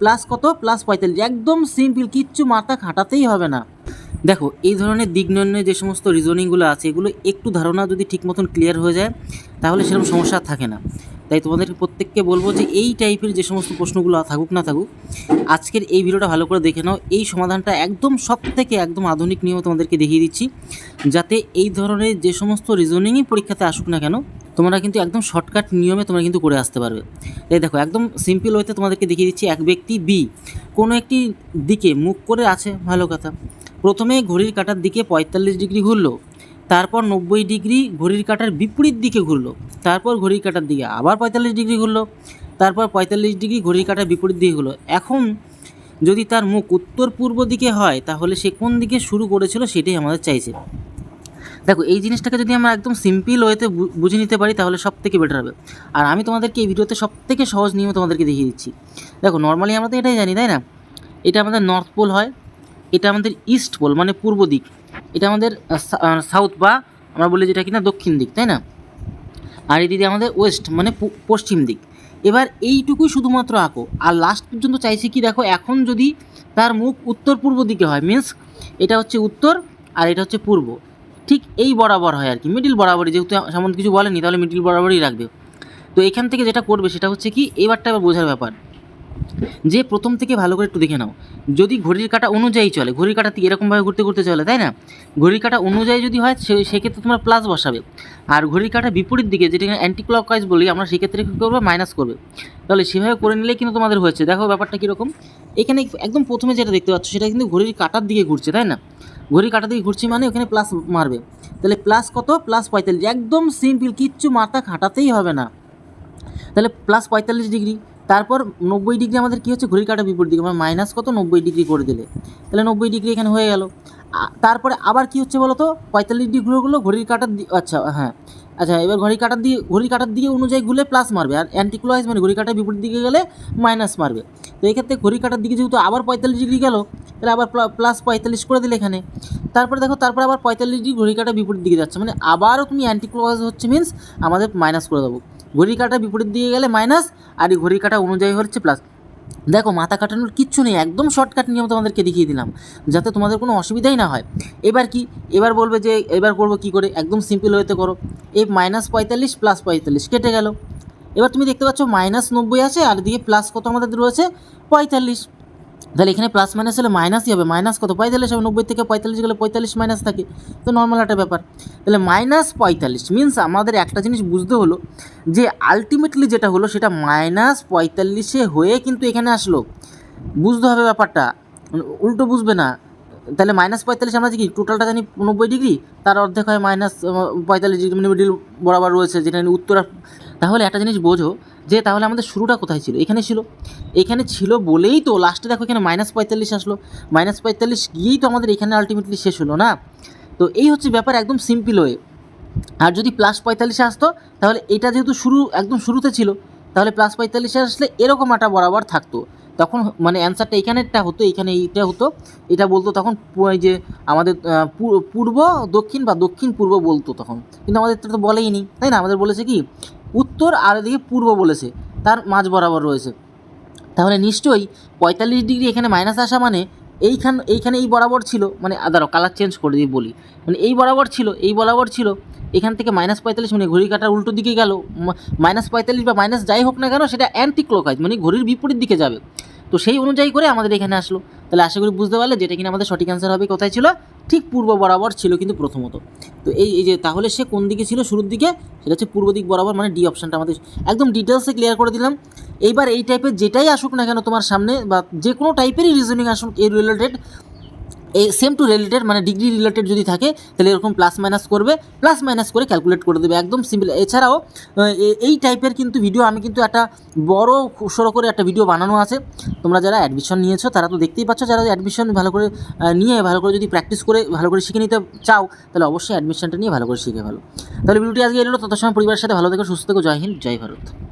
Plus কত? Plus পঁয়তাল্লিশ। একদম সিম্পল, কিচ্ছু মাথা খাটাতেই হবে না। দেখো, এই ধরনের দিক নির্ণয়ে যে সমস্ত রিজনিংগুলো আছে, এগুলো একটু ধারণা যদি ঠিক মতন ক্লিয়ার হয়ে যায়, তাহলে সেরকম সমস্যা থাকে না। তাই তোমাদেরকে প্রত্যেককে বলব যে এই টাইপের যে সমস্ত প্রশ্নগুলো থাকুক না থাকুক, আজকের এই ভিডিওটা ভালো করে দেখে নাও। এই সমাধানটা একদম সব থেকে একদম আধুনিক নিয়মে তোমাদেরকে দেখিয়ে দিচ্ছি, যাতে এই ধরনের যে সমস্ত রিজনিংই পরীক্ষাতে আসুক না কেন তোমরা কিন্তু একদম শর্টকাট নিয়মে তোমরা কিন্তু করে আসতে পারবে। এই দেখো, একদম সিম্পল ওয়েতে তোমাদেরকে দেখিয়ে দিচ্ছি, এক ব্যক্তি বি কোনো একটি দিকে মুখ করে আছে, ভালো কথা। প্রথমে ঘড়ির কাটার দিকে পঁয়তাল্লিশ ডিগ্রি ঘুরলো, তারপর নব্বই ডিগ্রি ঘড়ির কাটার বিপরীত দিকে ঘুরলো, তারপর ঘড়ির কাটার দিকে আবার পঁয়তাল্লিশ ডিগ্রি ঘুরলো, তারপর পঁয়তাল্লিশ ডিগ্রি ঘড়ির কাটার বিপরীত দিকে ঘুরলো। এখন যদি তার মুখ উত্তর পূর্ব দিকে হয়, তাহলে সে কোন দিকে শুরু করেছিল সেটাই আমাদের চাইছে। দেখো, এই জিনিসটাকে যদি আমরা একদম সিম্পল ওয়েতে বুঝে নিতে পারি, তাহলে সব থেকে বেটার হবে। আর আমি তোমাদেরকে এই ভিডিওতে সব থেকে সহজ নিয়ম তোমাদেরকে দেখিয়ে দিচ্ছি। দেখো নর্মালি আমরা তো এটাই জানি, তাই না? এটা আমাদের নর্থ পোল হয়, এটা আমাদের ইস্ট পোল মানে পূর্ব দিক। এটা আমাদের সাউথ বা আমরা বলি যেটা কিনা দক্ষিণ দিক, তাই না? আর এদিকে আমাদের ওয়েস্ট মানে পশ্চিম দিক। এবার এইটুকুই শুধুমাত্র আঁকো। আর লাস্ট পর্যন্ত চাইছি কি, দেখো, এখন যদি তার মুখ উত্তর পূর্ব দিকে হয় মিন্স এটা হচ্ছে উত্তর আর এটা হচ্ছে পূর্ব। ঠিক এই বরাবর হয় আর কি মিডিল বরাবরই, যেহেতু সামন্ত কিছু বলেনি, তাহলে মিডিল বরাবরই রাখবে। তো এখান থেকে যেটা করবে সেটা হচ্ছে কি, এবারটা এবার বোঝার ব্যাপার। যে প্রথম থেকে ভালো করে একটু দেখে নাও। যদি ঘড়ির কাটা অনুযায়ী চলে, ঘড়ির কাটা এরকমভাবে ঘুরতে ঘুরতে চলে, তাই না? ঘড়ির কাটা অনুযায়ী যদি হয় সেক্ষেত্রে তোমরা প্লাস বসাবে। আর ঘড়ির কাটা বিপরীত দিকে, যেটা অ্যান্টি ক্লকওয়াইজ বলি, আমরা সেক্ষেত্রে কী করব? মাইনাস করবে। তাহলে সেভাবে করে নিলে কিন্তু তোমাদের হয়েছে। দেখো ব্যাপারটা কীরকম। এখানে একদম প্রথমে যেটা দেখতে পাচ্ছ, সেটা কিন্তু ঘড়ির কাটার দিকে ঘুরছে, তাই না? ঘড়ির কাঁটার দিকে ঘুরছে মানে ওখানে প্লাস মারবে। তাহলে প্লাস কত? প্লাস পঁয়তাল্লিশ। একদম সিম্পল কিচ্ছু মাথা খাটাতেই হবে না। তাহলে প্লাস পঁয়তাল্লিশ ডিগ্রি তারপর নব্বই ডিগ্রি আমাদের কী হচ্ছে? ঘড়ির কাটা বিপরীত দিকে। মানে মাইনাস কত? নব্বই ডিগ্রি করে দিলে। তাহলে নব্বই ডিগ্রি এখানে হয়ে গেল। তারপরে আবার কি হচ্ছে বলো তো পঁয়তাল্লিশ ডিগ্রিগুলো ঘড়ির কাটার আচ্ছা হ্যাঁ। আচ্ছা এবার ঘড়ি কাটার দিয়ে ঘড়ি কাটার দিকে অনুযায়ী ঘুরলে প্লাস মারবে। আর অ্যান্টিক্লোয়াইজ মানে ঘড়ি কাঁটার বিপরীত দিকে গেলে মাইনাস মারবে। তো এই ক্ষেত্রে ঘড়ির কাঁটার দিকে যেহেতু আবার পঁয়তাল্লিশ ডিগ্রি গেল, তাহলে আবার প্লাস পঁয়তাল্লিশ করে দিলে এখানে। তারপরে দেখো, তারপরে আবার পঁয়তাল্লিশ ডিগ্রি ঘড়ি কাঁটা বিপরীত দিকে যাচ্ছে। মানে আবারও তুমি অ্যান্টিক্লোয়াইজ হচ্ছে মিন্স আমাদের মাইনাস করে দেবো। ঘড়ির কাঁটা বিপরীত দিকে গেলে মাইনাস আর এই ঘড়ির কাঁটা অনুযায়ী হচ্ছে প্লাস দেখো, মাথা কাটানোর কিচ্ছু নেই, একদম শর্টকাট নিয়ম তোমাদেরকে দেখিয়ে দিলাম, যাতে তোমাদের কোনো অসুবিধাই না হয়। এবার কি? এবার বলবে যে, এবার করব কি করে? একদম সিম্পল হইতে করো। এই মাইনাস পঁয়তাল্লিশ প্লাস পঁয়তাল্লিশ, কেটে গেল। এবার তুমি দেখতে পাচ্ছ মাইনাস নব্বই আছে, আর এদিকে প্লাস কত আমাদের রয়েছে? পঁয়তাল্লিশ। তাহলে এখানে প্লাস মাইনাস হলে মাইনাসই হবে। মাইনাস কত? পঁয়তাল্লিশ হবে। নব্বই থেকে পঁয়তাল্লিশ গেলে পঁয়তাল্লিশ মাইনাস থাকে। তো নর্মাল একটা ব্যাপার। তাহলে মাইনাস পঁয়তাল্লিশ মিন্স আমাদের একটা জিনিস বুঝতে হলো যে আলটিমেটলি যেটা হলো সেটা মাইনাস পঁয়তাল্লিশে হয়ে কিন্তু এখানে আসলো। বুঝতে হবে ব্যাপারটা। উল্টো বুঝবে না। তাহলে মাইনাস পঁয়তাল্লিশ আমরা কি টোটালটা জানি নব্বই ডিগ্রি তার অর্ধেক হয় মাইনাস পঁয়তাল্লিশ ডিগ্রি মানে মিডিল বরাবর রয়েছে, যেটা উত্তর তাহলে একটা জিনিস বোঝো যে তাহলে আমাদের শুরুটা কোথায় ছিল? এখানে ছিল। এখানে ছিল বলেই তো লাস্টে দেখো এখানে মাইনাস পঁয়তাল্লিশ আসলো। মাইনাস পঁয়তাল্লিশ গিয়েই তো আমাদের এখানে আলটিমেটলি শেষ হলো, না? তো এই হচ্ছে ব্যাপার একদম সিম্পল ওয়ে আর যদি প্লাস পঁয়তাল্লিশে আসতো, তাহলে এটা যেহেতু শুরু, একদম শুরুতে ছিল, তাহলে প্লাস পঁয়তাল্লিশে আসলে এরকম একটা বরাবর থাকতো। তখন মানে অ্যান্সারটা এইখানেরটা হতো, এখানে এইটা হতো। এটা বলতো তখন যে আমাদের পূর্ব, দক্ষিণ বা দক্ষিণ পূর্ব বলতো তখন। কিন্তু আমাদের তো বলেই নি, তাই না? আমাদের বলেছে কি, উত্তর আর এদিকে পূর্ব বলেছে, তার মাঝ বরাবর রয়েছে। তাহলে নিশ্চয়ই পঁয়তাল্লিশ ডিগ্রি এখানে মাইনাস আসা মানে এইখান, এইখানে এই বরাবর ছিল মানে আদারও কালার চেঞ্জ করে দিয়ে বলি। মানে এই বরাবর ছিল, এই বরাবর ছিল, এখান থেকে মাইনাস পঁয়তাল্লিশ মানে ঘড়ি কাটার উল্টো দিকে গেল। মাইনাস পঁয়তাল্লিশ বা মাইনাস যাই হোক না কেন, সেটা অ্যান্টি ক্লকাইজ মানে ঘড়ির বিপরীত দিকে যাবে। তো সেই অনুযায়ী করে আমাদের এখানে আসলো। তাহলে আশা করি বুঝতে পারলে, যেটা কিনা আমাদের সঠিক অ্যান্সার হবে, কোথায় ছিল? ঠিক পূর্ব বরাবর ছিল কিন্তু প্রথমত। তো এই এই যে তাহলে সে কোন দিকে ছিল? শুরুর দিকে? সেটা হচ্ছে পূর্ব দিক বরাবর মানে ডি অপশানটা আমাদের একদম ডিটেলসে ক্লিয়ার করে দিলাম। এইবার এই টাইপের যেটাই আসুক না কেন তোমার সামনে বা যে কোনো টাইপেরই রিজনিং আসুক, এই রিলেটেড এই সেম টু রিলেটেড মানে ডিগ্রি রিলেটেড যদি থাকে, তাহলে এরকম প্লাস মাইনাস করবে প্লাস মাইনাস করে ক্যালকুলেট করে দেবে, একদম সিম্পল এছাড়াও এই টাইপের কিন্তু ভিডিও আমি কিন্তু একটা বড় সড়ো করে একটা ভিডিও বানানো আছে। তোমরা যারা অ্যাডমিশন নিয়েছো, তারা তো দেখতেই পাচ্ছ, যারা অ্যাডমিশন ভালো করে নিয়ে ভালো করে যদি প্র্যাকটিস করে ভালো করে শিখে নিতে চাও, তাহলে অবশ্যই অ্যাডমিশনটা নিয়ে ভালো করে শিখে ভালো তাহলে ভিডিওটি আজকে এলো তত সময় পরিবারের সাথে ভালো থেকো, সুস্থ থেকো, জয় হিন্দ, জয় ভারত।